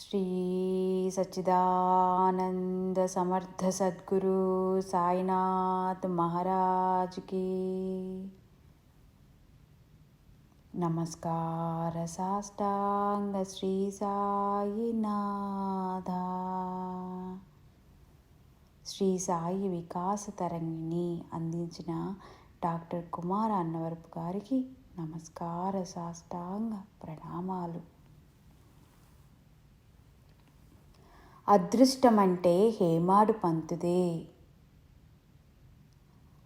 శ్రీ సచ్చిదానంద సమర్థ సద్గురు సాయినాథ్ మహారాజ్కి నమస్కార సాష్టాంగ శ్రీ సాయినాథ. శ్రీ సాయి వికాస తరంగిణి అందించిన డాక్టర్ కుమార్ అన్నవరపు గారికి నమస్కార సాష్టాంగ ప్రణామాలు. అదృష్టమంటే హేమాడు పంతుదే.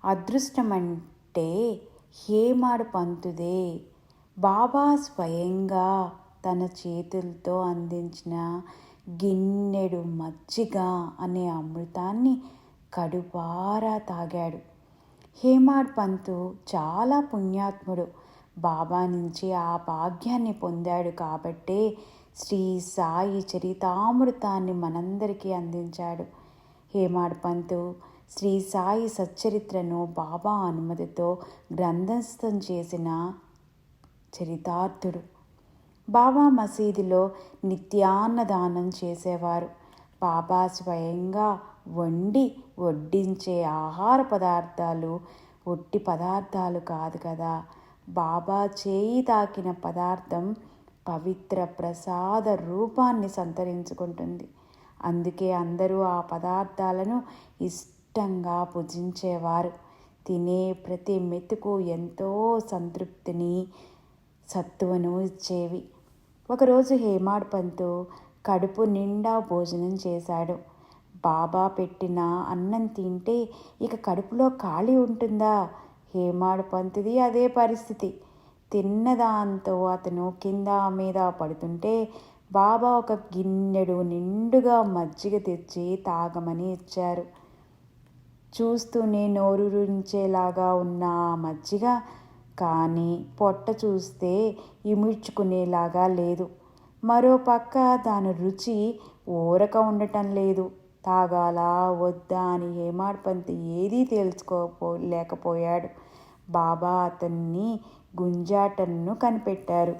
అదృష్టమంటే హేమాడు పంతుదే. బాబా స్వయంగా తన చేతులతో అందించిన గిన్నెడు మజ్జిగ అనే అమృతాన్ని కడుపారా తాగాడు. హేమాడ్ పంతు చాలా పుణ్యాత్ముడు. బాబా నుంచి ఆ భాగ్యాన్ని పొందాడు కాబట్టే శ్రీ సాయి చరితామృతాన్ని మనందరికీ అందించాడు. హేమాడ్ పంతు శ్రీ సాయి సచ్చరిత్రను బాబా అనుమతితో గ్రంథస్థం చేసిన చరితార్థుడు. బాబా మసీదులో నిత్యాన్నదానం చేసేవారు. బాబా స్వయంగా వండి వడ్డించే ఆహార పదార్థాలు ఒట్టి పదార్థాలు కాదు కదా. బాబా చేయి తాకిన పదార్థం పవిత్ర ప్రసాద రూపాన్ని సంతరించుకుంటుంది. అందుకే అందరూ ఆ పదార్థాలను ఇష్టంగా భుజించేవారు తినే ప్రతి మెతుకు ఎంతో సంతృప్తిని సత్తువను ఇచ్చేవి. ఒకరోజు హేమాడ్ పంతు కడుపు నిండా భోజనం చేశాడు. బాబా పెట్టిన అన్నం తింటే ఇక కడుపులో ఖాళీ ఉంటుందా? హేమాడ్ పంతుది అదే పరిస్థితి. తిన్నదాంతో అతను కింద మీద పడుతుంటే బాబా ఒక గిన్నెడు నిండుగా మజ్జిగ తెచ్చి తాగమని ఇచ్చారు. చూస్తూనే నోరూరించేలాగా ఉన్న ఆ మజ్జిగ కానీ పొట్ట చూస్తే ఇముడ్చుకునేలాగా లేదు. మరో పక్క దాని రుచి ఊరక ఉండటం లేదు. తాగాలా వద్దా అని హేమాడ్పంతి ఏదీ తెలుసుకోపో లేకపోయాడు. బాబా అతన్ని గుంజాటలను కనిపెట్టారు.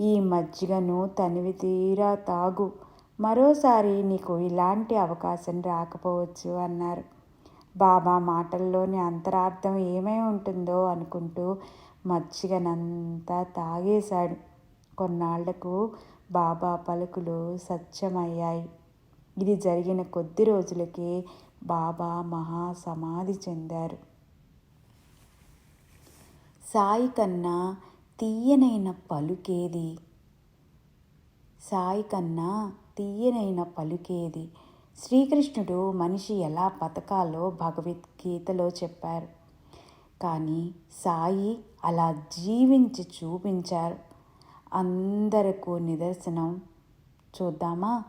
ఈ మజ్జిగను తనివి తీరా తాగు. మరోసారి నీకు ఇలాంటి అవకాశం రాకపోవచ్చు అన్నారు. బాబా మాటల్లోని అంతరార్థం ఏమై ఉంటుందో అనుకుంటూ మజ్జిగనంతా తాగేశాడు. కొన్నాళ్ళకు బాబా పలుకులు సత్యమయ్యాయి. ఇది జరిగిన కొద్ది రోజులకే బాబా మహాసమాధి చెందారు. సాయి కన్నా తీయనైన పలుకేది? సాయి కన్నా తీయనైన పలుకేది? శ్రీకృష్ణుడు మనిషి ఎలా బతకాలో భగవద్గీతలో చెప్పారు. కానీ సాయి అలా జీవించి చూపించారు. అందరకు నిదర్శనం. చూద్దామా?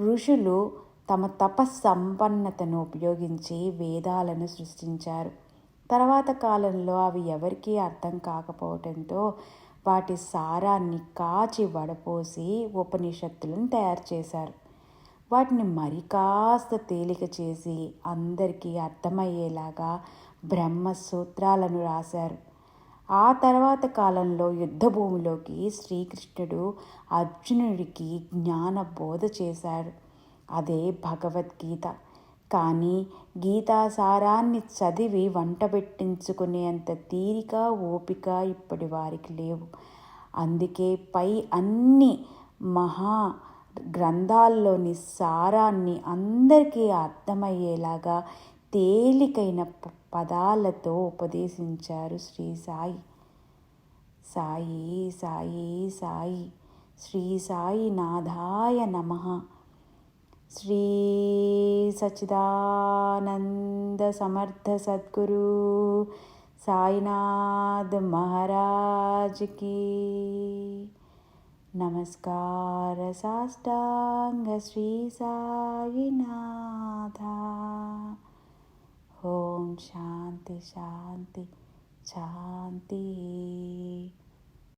ఋషులు తమ తపస్సంపన్నతను ఉపయోగించి వేదాలను సృష్టించారు. తర్వాత కాలంలో అవి ఎవరికీ అర్థం కాకపోవడంతో వాటి సారాన్ని కాచి వడపోసి ఉపనిషత్తులను తయారు చేశారు. వాటిని మరి కాస్త తేలిక చేసి అందరికీ అర్థమయ్యేలాగా బ్రహ్మ సూత్రాలను రాశారు. ఆ తర్వాత కాలంలో యుద్ధభూమిలోకి శ్రీకృష్ణుడు అర్జునుడికి జ్ఞాన బోధ చేశాడు అదే భగవద్గీత. కానీ గీతాసారాన్ని చదివి వంట పెట్టించుకునేంత తీరిక ఓపిక ఇప్పటి వారికి లేవు. అందుకే పై అన్ని మహా గ్రంథాల్లోని సారాన్ని అందరికీ అర్థమయ్యేలాగా తేలికైన పదాలతో ఉపదేశించారు శ్రీ సాయి. సాయి సాయి సాయి. శ్రీ సాయి నాథాయ నమ. శ్రీ సచిదానంద సమర్థ సద్గురు సాయినాథ్ మహారాజ్కి. నమస్కార సాష్టాంగ శ్రీ సాయినాథ. ఓం శాంతి శాంతి శాంతి.